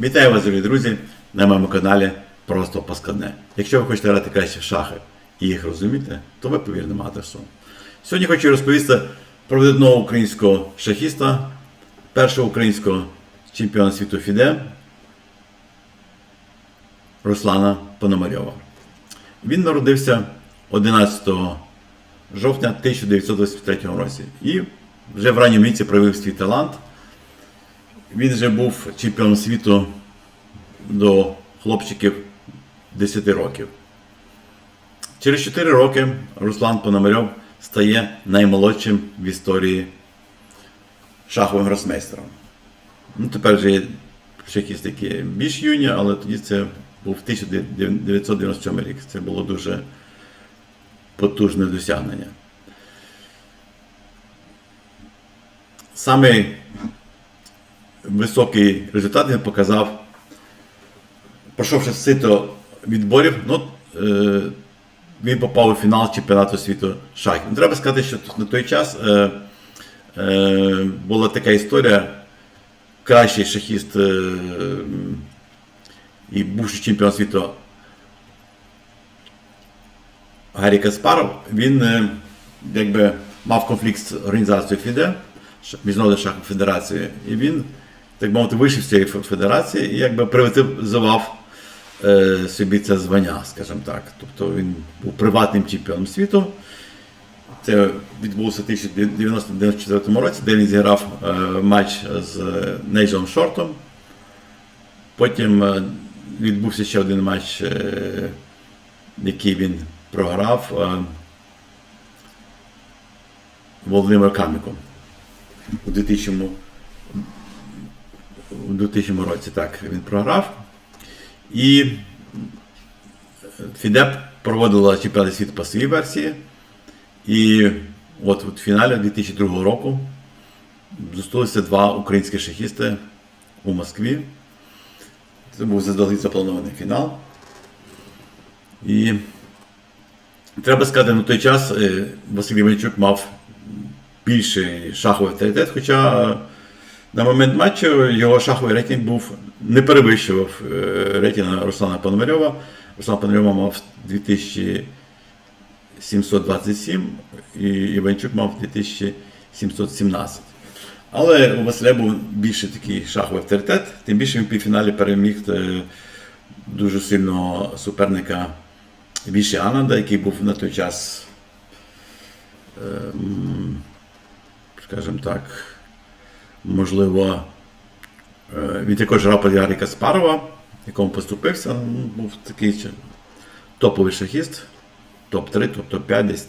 Вітаю вас, дорогі друзі, на моєму каналі Просто Паскадне. Якщо ви хочете грати краще в шахи і їх розуміти, то ви повірним адресом. Сьогодні хочу розповісти про видатного українського шахіста, першого українського чемпіона світу Фіде Руслана Пономарьова. Він народився 11 жовтня 1923 році і вже в ранньому віці проявив свій талант. Він вже був чемпіоном світу до хлопчиків 10 років. Через 4 роки Руслан Пономарьов стає наймолодшим в історії шаховим гросмейстером. Ну, тепер вже є шахісти, які більш юні, але тоді це був 1997 рік. Це було дуже потужне досягнення. Самий високий результат він показав, пройшовши сито відборів, ну, е, він попав у фінал чемпіонату світу шахів. Ну, Треба сказати, що на той час е, е, була така історія, кращий шахіст е, і бувший чемпіон світу Гаррі Каспаров, він е, якби мав конфлікт з організацією ФІДЕ, Ш- Міжнародною шаховою федерацією, і він, так мовити, вийшов з цієї федерації і якби приватизував е, собі це звання, скажімо так. Тобто він був приватним чемпіоном світу. Це відбулося в 1994 році, де він зіграв е, матч з Нейджелом Шортом. Потім е, відбувся ще один матч, е, який він програв е, Володимир Каміком у 2000, у 2000 році. Так, він програв. І Фідеп проводила чемпіонат світу по своїй версії. І от у фіналі 2002 року зустрілися два українські шахісти у Москві. Це був заздалегідь запланований фінал. І треба сказати, на той час е, Василь Іванчук мав більший шаховий авторитет, хоча на момент матчу його шаховий рейтинг був не перевищував е, рейтинг Руслана Пономарьова. Руслан Пономарьов мав 2727 і Іванчук мав 2717. Але у Василя був більше такий шаховий авторитет, тим більше він в півфіналі переміг е, дуже сильного суперника Віші Ананда, який був на той час, ем, скажімо так, можливо, е, він також грав проти Гаррі Каспарова, якому поступився. Ну, Був такий топовий шахіст, топ-3, топ-5 десь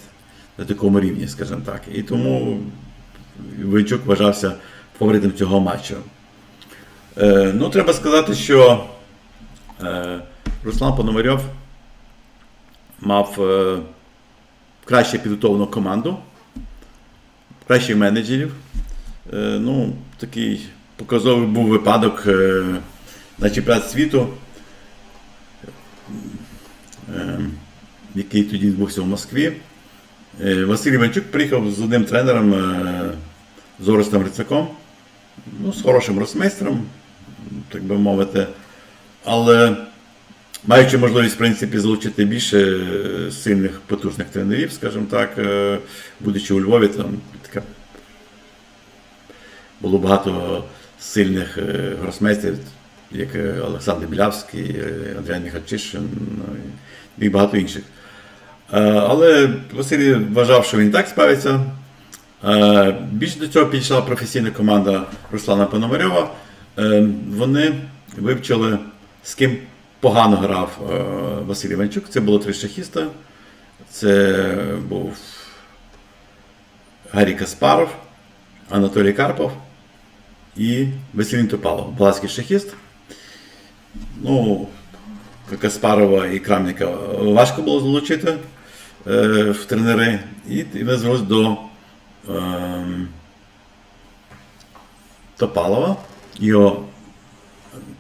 на такому рівні, скажімо так. І тому Войчук вважався фаворитом цього матчу. Е, ну, треба сказати, що е, Руслан Пономарьов мав е, краще підготовлену команду, кращих менеджерів. Е, ну, такий показовий був випадок е, на чемпіонат світу, е, який тоді відбувся в Москві. Василь Іванчук приїхав з одним тренером з Орестом Грицаком, ну, з хорошим росмейстером, так би мовити. Але маючи можливість в принципі, залучити більше сильних, потужних тренерів, скажімо так, будучи у Львові, там така було багато сильних е, гросмейстерів, як е, Олександр Білявський, е, Андрій Міхальчишин ну, і багато інших. Але Василь вважав, що він так справиться. Більше до цього підійшла професійна команда Руслана Пономарьова. Вони вивчили, з ким погано грав Василь Іванчук. Це було три шахіста. Це був Гаррі Каспаров, Анатолій Карпов і Василій Топалов, балацький шахіст. Ну, Каспарова і Крамника важко було залучити е, в тренери, і вони звернулися до е, Топалова, його,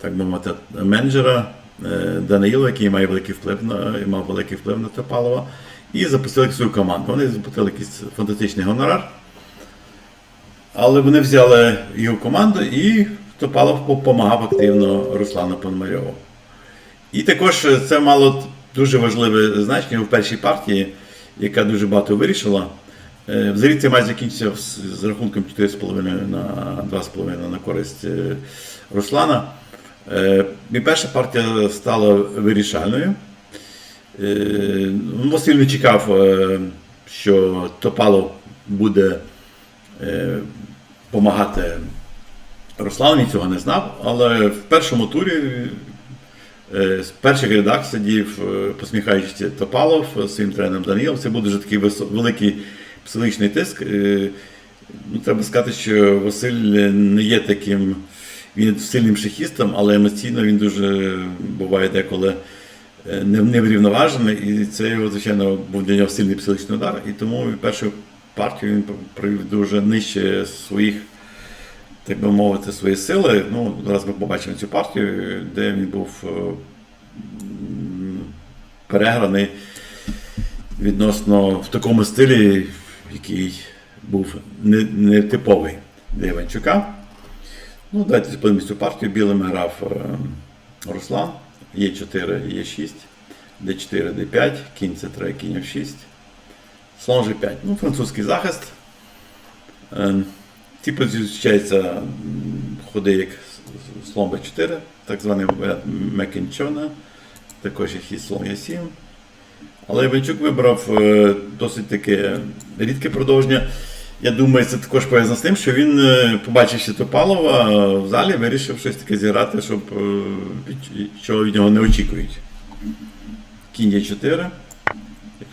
так мовити, менеджера е, Даниїла, який має великий вплив на, мав великий вплив на Топалова, і запустили свою команду. Вони заплатили якийсь фантастичний гонорар. Але вони взяли його команду і Топалов допомагав активно Руслану Пономарьову. І також це мало дуже важливе значення в першій партії, яка дуже багато вирішила. Е, Взагалі цей матч закінчився з- рахунком 4,5 на 2,5 на користь е, Руслана. Е, І перша партія стала вирішальною. Е, ну, Василь не чекав, що Топалов буде допомагати Руслану, він цього не знав, але в першому турі е, з перших рядах сидів, е, посміхаючись Топалов е, своїм тренером Данілом. Це був дуже такий великий психологічний тиск. Е, Ну, треба сказати, що Василь не є таким він сильним шахістом, але емоційно він дуже буває деколи е, не- неврівноважений, і це його, звичайно, був для нього сильний психологічний удар. І тому першу партію він провів дуже нижче своїх, так би мовити, свої сили. Ну, зараз ми побачимо цю партію, де він був е, переграний відносно в такому стилі, який був не, не для Іванчука. Ну, давайте подивимось цю партію. Білим грав е, Руслан, Е4, Е6, Д4, Д5, кінь С3, кінь F6, слон G5. Ну, французький захист. Е, Ці позиції ходи як слон Б4, так званий варіант Мекенчона, також є хід слон Е7. Але Іванчук вибрав е, досить таке рідке продовження. Я думаю, це також пов'язано з тим, що він, е, побачивши Топалова е, в залі, вирішив щось таке зіграти, щоб чого від нього не очікують. Кінь є 4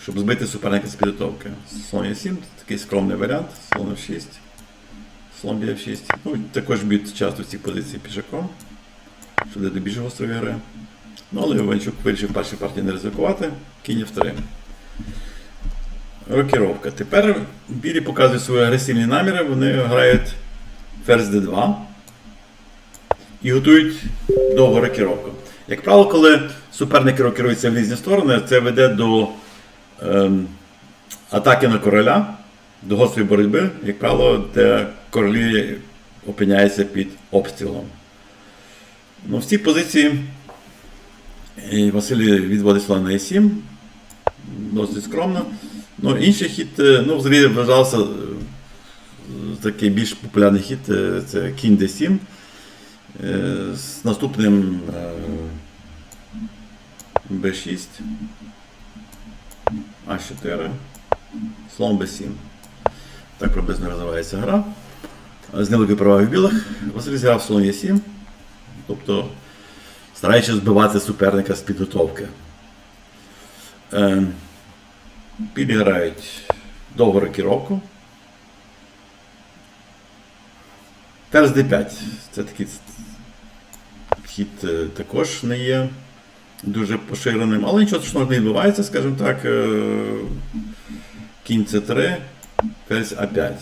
щоб збити суперника з підготовки. Слон є 7 такий скромний варіант, слон F6, слон Б6. Ну, також б'ють часто в цій позиції пішаком, щоб дати більш гострої гри. Ну, але Іванчук вирішив в першій партії не ризикувати, кінь F3. Рокіровка. Тепер білі показують свої агресивні наміри, вони грають ферзь d2 і готують довгу рокіровку. Як правило, коли суперники рокіруються в різні сторони, це веде до атаки на короля, до гострої боротьби, як правило, де королі опиняються під обстрілом. Ну, в цій позиції і Василь відводить слон на e7, досить скромно. Ну, інший хід, е, ну, взагалі вважався е, такий більш популярний хід е, це кінь d7 е, з наступним е, b6, а4, слон b7. Так приблизно розвивається гра. З невеликою перевагою білих. Василь зіграв слон e7, тобто стараючись збивати суперника з підготовки. Е, Білі грають довгу рокіровку. Ферзь d5. Це такий хід е, також не є дуже поширеним, але нічого страшного не відбувається, скажімо так. Е, Кінь c3, ферзь А5.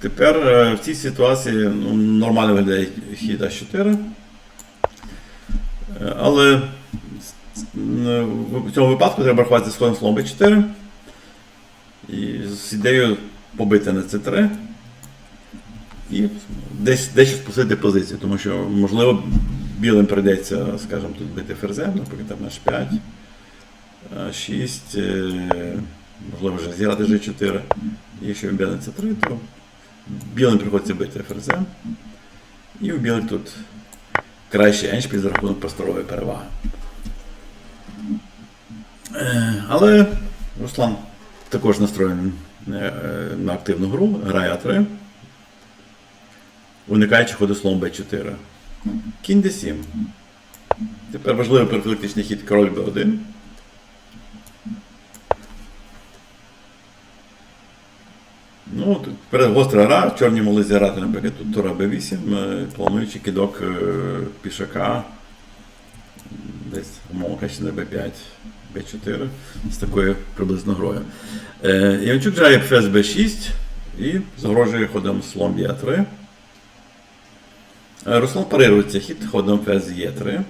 Тепер е, в цій ситуації ну, нормально виглядає хід А4. Е, Але в цьому випадку треба рахувати слоєм слон b4 і з ідеєю побити на c3 і десь дещо спустити позицію, тому що, можливо, білим прийдеться, скажімо, тут бити ферзем, наприклад, там на h5, h6, е, можливо, вже зіграти g4. І якщо на c3, то білим приходиться бити ферзем. І у білих тут кращий еншпіль за рахунок просторової переваги. Е, Але Руслан також настроєний е, на активну гру, грає А3, уникаючи ходу слон Б4. Кінь Д7. Тепер важливий профілактичний хід король Б1. Ну, тут гостра гра, чорні могли зіграти, наприклад, тут Тура Б8, е, плануючи кидок е, пішака десь, умовно кажучи, на Б5, Б4 з такою приблизно грою. Е, Іванчук грає ферзь Б6 і загрожує ходом слон Б3. Е, Руслан парирується хід ходом ферзь Е3.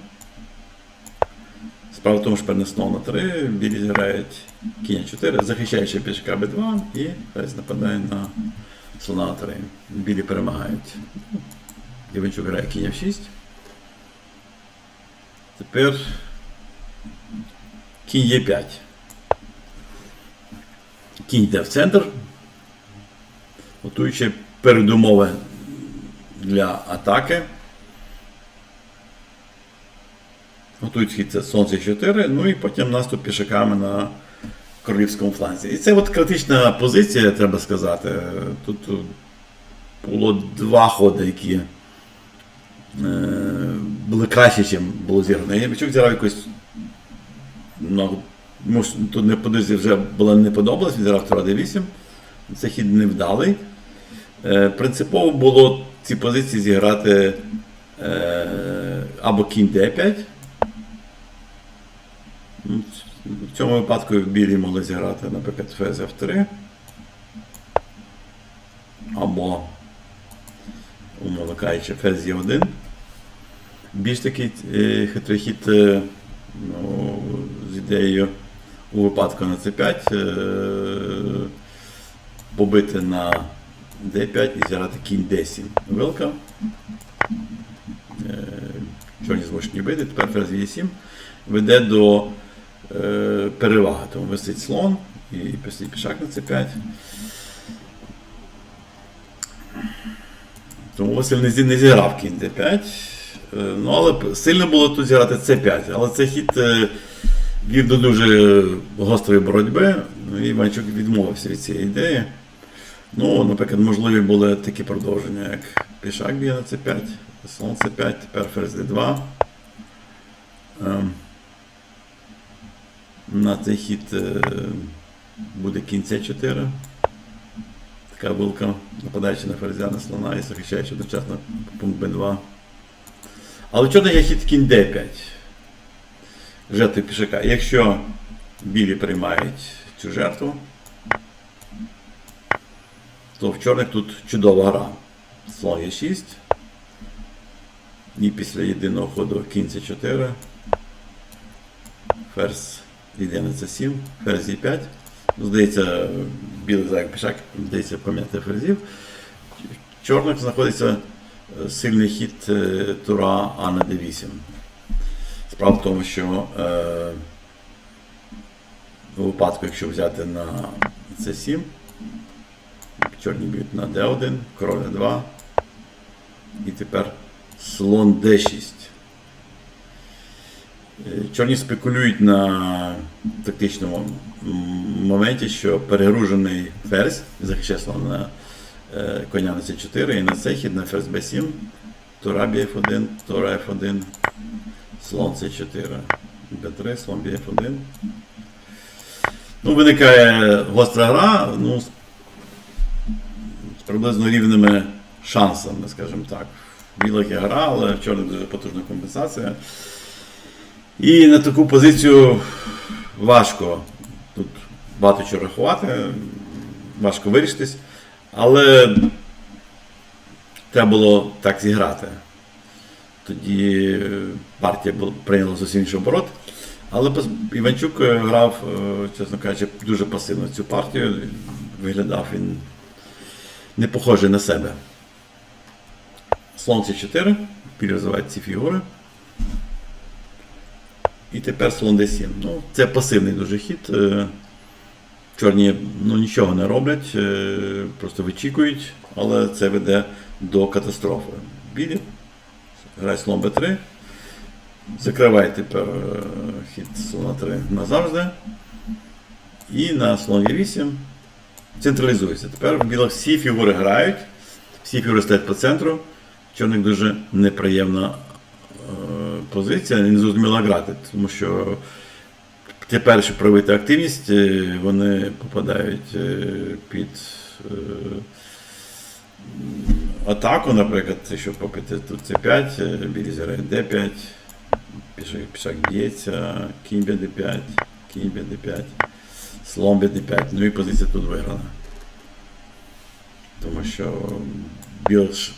Справа в тому, що перед на 3, білі грають кінь 4, захищаючи пішка Б2 і ферзь нападає на слона 3. Білі перемагають. Іванчук грає кінь F6. Тепер кінь Е5. Кінь йде в центр, готуючи передумови для атаки. Готують хід це Сонце 4, ну і потім наступ пішаками на королівському фланзі. І це от критична позиція, треба сказати. Тут е, було два ходи, які е, були краще, ніж було зіграно. Євчук зіграв якось. Ну, тут не подивився, вже було не подобалось, він зіграв Тура D8. Це хід невдалий. Е, принципово було ці позиції зіграти е, або кінь D5. Ну, В цьому випадку білі могли зіграти, наприклад, фез F3. Або, умовно кажучи, фез Е1. Більш такий е, хитрий хід ну, з ідеєю у випадку на C5 е, побити на D5 і зіграти кінь D7. Вилка. Чорні змушені бити, тепер ферзь E7 веде до е, переваги. Тому висить слон і після пішак на C5. Тому Василь не, не зіграв кінь D5. Е, Ну, але сильно було тут зіграти C5. Але цей хід е, вів до дуже гострої боротьби. Ну, і Іванчук відмовився від цієї ідеї. Ну, наприклад, можливі були такі продовження, як пішак б'є на C5, слон C5, тепер ферзь D2. Ем, на цей хід е, буде кінь C4. Така вилка, нападаючи на ферзя на слона і захищаючи одночасно пункт B2. Але чорних є хід кінь D5. Жертви пішака. Якщо білі приймають цю жертву, то в чорних тут чудова гра. Слон є 6. І після єдиного ходу кінь С4. Ферзь йде на С7, ферзь Е5. Ну, Здається, білий зайк пішак, здається, пом'яти ферзів. В чорних знаходиться е, сильний хід е, тура А на d8. Справа в тому, що е, у випадку, якщо взяти на С7, чорні б'ють на d1, король d2. І тепер слон d6. Е, Чорні спекулюють на тактичному моменті, що перегружений ферзь захищає слон на е, коня на c4 і на цей хід на ферзь b7, тура bf1, тура f1, слон c4, b3, слон bf1. Ну, виникає гостра гра, ну, приблизно рівними шансами, скажімо так. Білих є гра, але в чорних дуже потужна компенсація. І на таку позицію важко. Тут багато чого рахувати, важко вирішитись, але треба було так зіграти. Тоді партія прийняла зовсім інший оборот. Але Іванчук е, грав, е, чесно кажучи, дуже пасивно цю партію. Виглядав він не похожий на себе. Слон С4, перевзивають ці фігури. І тепер слон d7. Ну, це пасивний дуже хід. Е, Чорні ну, нічого не роблять, е, просто вичікують, але це веде до катастрофи. Білі. Грає слон b3. Закриває тепер е, хід слона 3 назавжди. І на слон e8 централізується. Тепер в білих всі фігури грають, всі фігури стоять по центру. Чорних дуже неприємна е, позиція, не зрозуміло грати, тому що тепер, щоб проявити активність, е, вони попадають е, під атаку, наприклад, якщо попити тут С5, е, білі зіграють Д5, пішак, б'ється, кінь Б5, кінь Б5, слон Б5. Ну і позиція тут виграна. Тому що білих ш-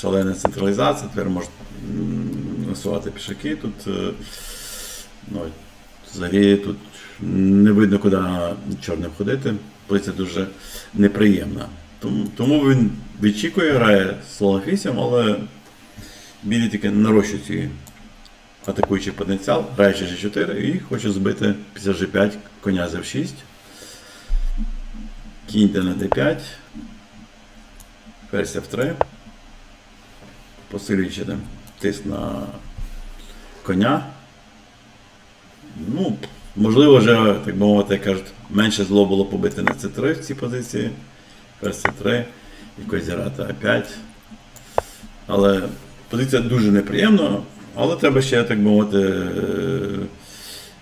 шалена централізація, тепер можуть насувати пішаки. Тут е, ну, взагалі тут не видно, куди чорним ходити. Позиція дуже неприємна. Тому, тому він відчікує, грає слон 8, але білі тільки нарощують свій атакуючий потенціал, граючи G4 і хоче збити після G5 коня з F6. Кінь йде на D5. Ферзь F3. Посилюючи там тиск на коня. Ну, можливо, вже, так би мовити, кажуть, менше зло було побити на C3 в цій позиції. Ферзь C3, якось зіграти А5. Але позиція дуже неприємна, але треба ще, так мовити,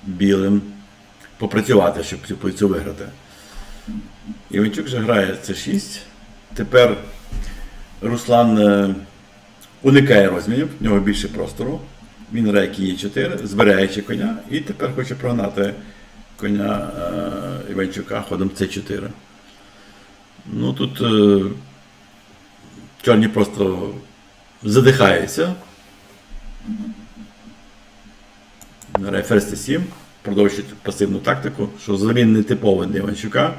білим попрацювати, щоб цю позицію виграти. Іванчук вже грає С6. Тепер Руслан е, уникає розмінів, в нього більше простору. Він грає кінь 4, збираючи коня, і тепер хоче прогнати коня е, Іванчука ходом С4. Ну тут е, чорні просто задихаються. Грає ферзь 7 продовжують пасивну тактику, що взагалі не типово для Іванчука.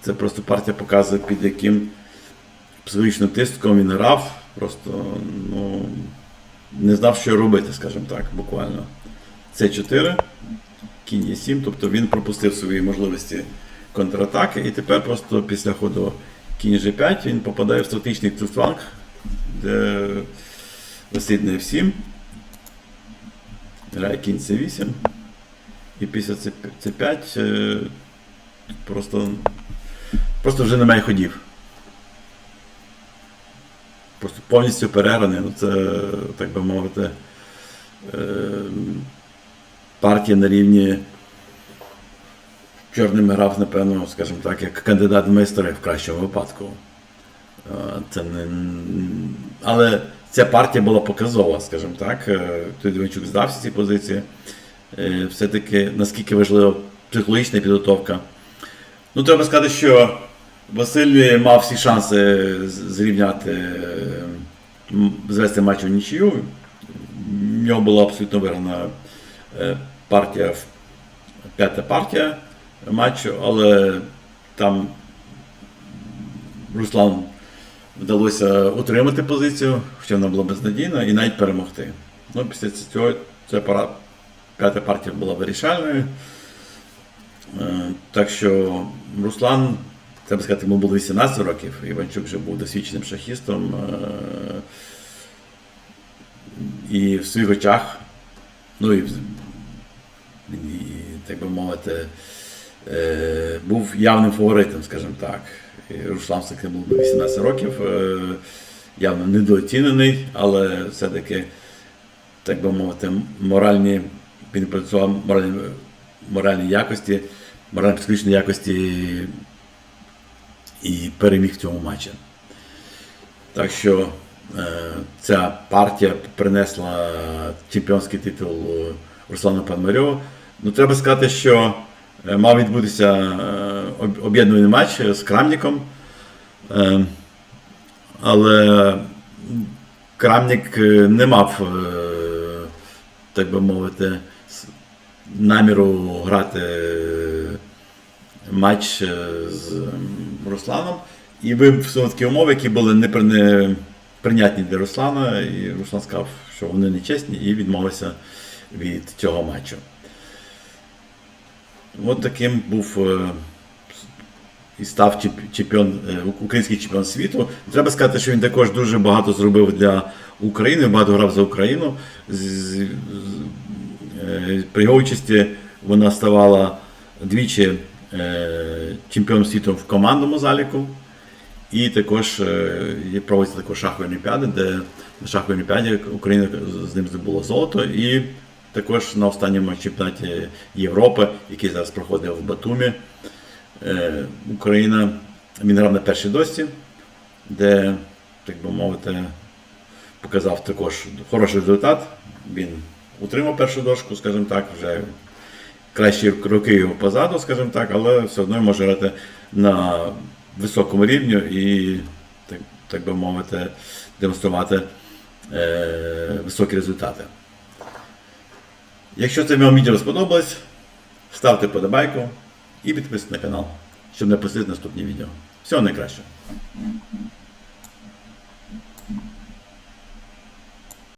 Це просто партія показує, під яким психологічним тиском він грав. Просто ну, не знав, що робити, скажімо так, буквально. Це 4 кінь є 7, тобто він пропустив свої можливості контратаки, і тепер просто після ходу кінь G5 він попадає в стратегічний цуфланг, де на F7. Грає кінь C8. І після C5 е, просто, просто вже немає ходів. Просто повністю переграний. Ну, це, так би мовити, е, партія на рівні чорним грав, напевно, скажімо так, як кандидат в майстри в кращому випадку. Е, Це не... Але ця партія була показова, скажімо так. Е, Тут здався ці позиції. Е, Все-таки наскільки важлива психологічна підготовка. Ну, треба сказати, що Василь мав всі шанси зрівняти, е, звести матч у нічию. В нього була абсолютно виграна партія, п'ята партія матчу, але там Руслан вдалося утримати позицію, хоча вона була безнадійна, і навіть перемогти. Ну, після цього ця пара, п'ята партія була вирішальною. Е, Так що Руслан, треба сказати, йому було 18 років, Іванчук вже був досвідченим шахістом. е, І в своїх очах, ну і, так би мовити, е, був явним фаворитом, скажімо так. Руслан все-таки був до 18 років, е, явно недооцінений, але все-таки, так би мовити, моральні, він працював моральні, моральні якості, морально-психологічні якості і переміг в цьому матчі. Так що е, ця партія принесла чемпіонський титул Руслану Панмарьову. Ну, треба сказати, що мав відбутися е, об'єднаний матч з Крамніком. Е, але Крамнік е, не мав, е, так би мовити, наміру грати матч е, з Русланом і вивів такі умови, які були непри- не прийнятні для Руслана. І Руслан сказав, що вони нечесні, і відмовився від цього матчу. От таким був е, і став чемпіон, е, український чемпіон світу. Треба сказати, що він також дуже багато зробив для України, багато грав за Україну. Е, При його участі вона ставала двічі чемпіоном світу в командному заліку. І також проводяться також шахові олімпіади, де на шаховій олімпіаді Україна з ним здобула золото. І також на останньому чемпіонаті Європи, який зараз проходив в Батумі, е, Україна він грав на першій досці, де, так би мовити, показав також хороший результат. Він утримав першу дошку, скажімо так, вже кращі роки його позаду, скажімо так, але все одно може грати на високому рівні і, так, так би мовити, демонструвати е, високі результати. Якщо це вам відео сподобалось, ставте подобайку і підписуйтесь на канал, щоб не пропустити наступні відео. Всього найкращого!